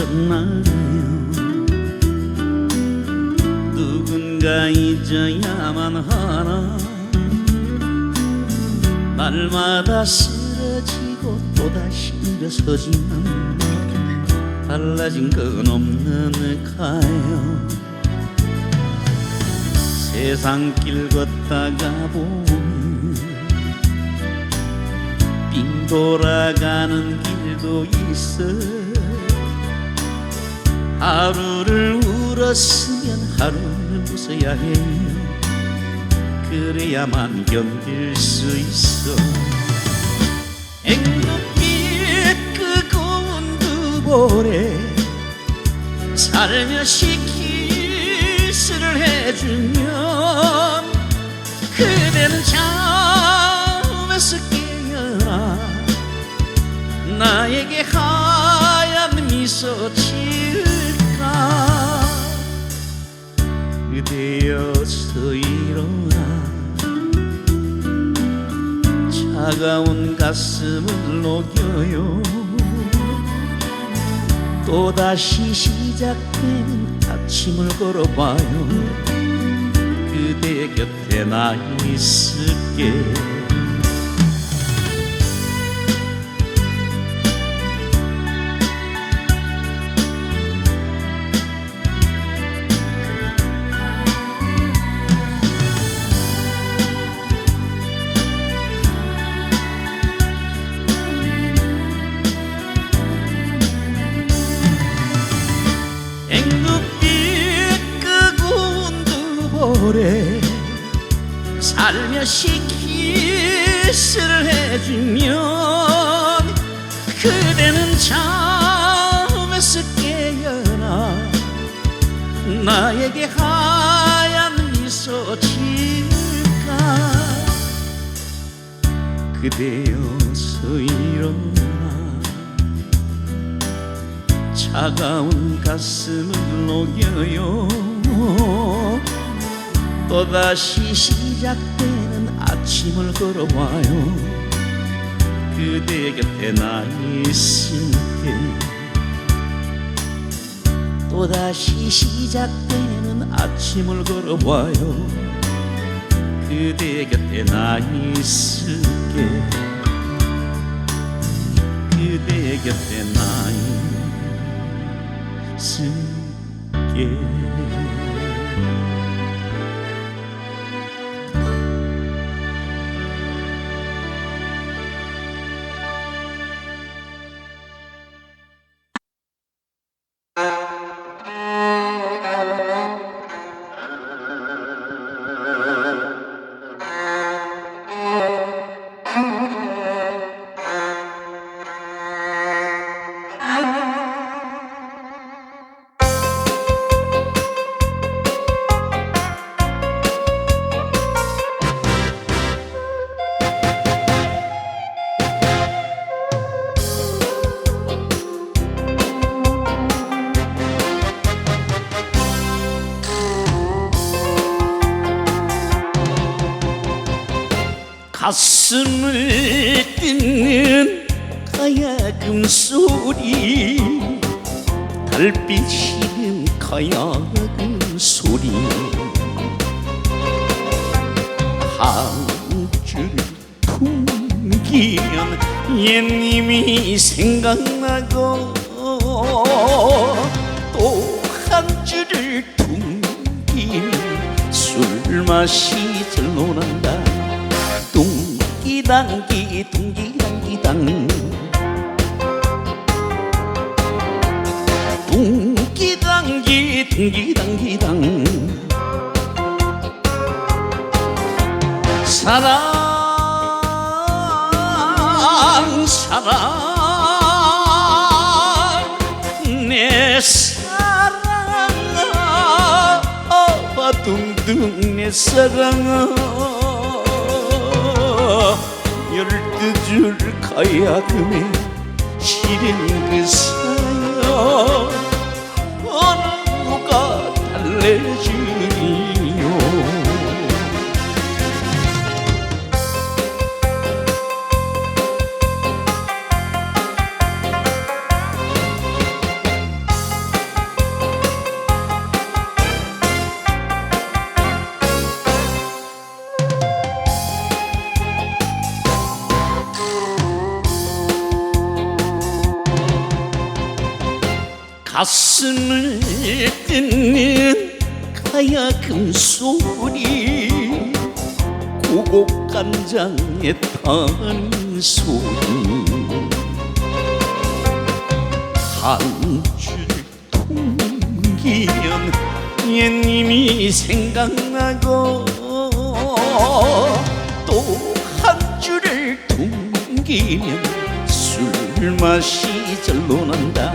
떠졌나요? 누군가 잊어야만 하나? 날마다 쓰러지고 또다시 일어서지만 달라진 건 없는가요. 세상 길 걷다가 보면 빙 돌아가는 길도 있어 하루를 울었으면 하루는 웃어야 해요 그래야만 견딜 수 있어. 앵긋빛 그 고운 두 볼에 살며시 키스를 해주면 그대여서 일어나. 차가운 가슴을 녹여요. 또다시 시작되는 아침을 걸어봐요. 그대 곁에 나 있을게 두 볼에 살며시 키스를 해주면 그대는 잠에서 깨어나. 나에게 하얀 미소 지을까. 그대여서 일어나. 차가운 가슴을 녹여요 또다시 시작되는 아침을 걸어봐요. 그대 곁에 나 있을게 또다시 시작되는 아침을 걸어봐요. 그대 곁에 나 있을게 그대 곁에 나 있을게 가슴을 뜯는 가야금 소리. 달빛 시름 가야금 소리. 한줄 풍기면 옛님이 생각나고 또 한 줄을 풍기면 술 맛이 들러난다 둥기당기 둥기당기당 둥기당기 둥기당기당. 사랑 사랑. 내 사랑아 아, 둥둥 내 사랑아 줄 가야금에 시린 그 사연. 누가 달래주 가슴을 뜯는 가야금 소리. 고곡간장에 타는 소리. 한줄 통기면 옛님이 생각나고 또 한 줄을 퉁기면 술 맛이 절로 난다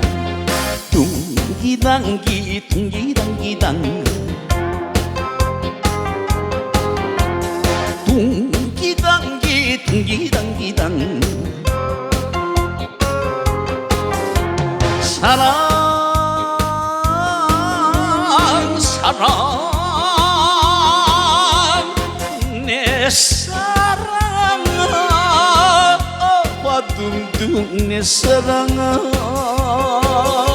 둥기당기 둥기당기당. 둥기당기 둥기당기당. 사랑 사랑 내 사랑아 와둥둥 내 사랑아. 열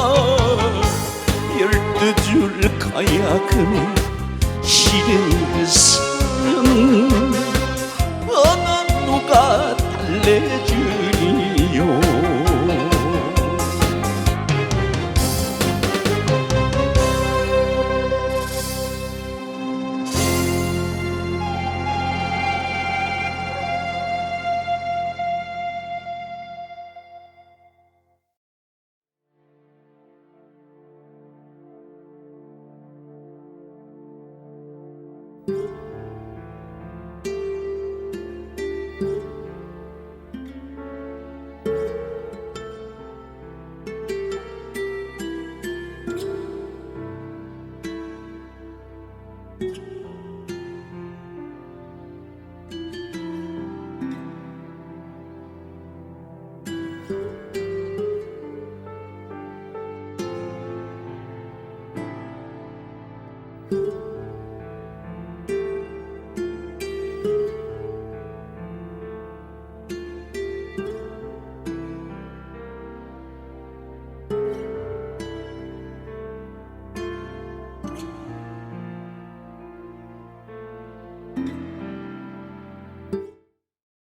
두줄 가야금에 그 사연 어느 누가 달래주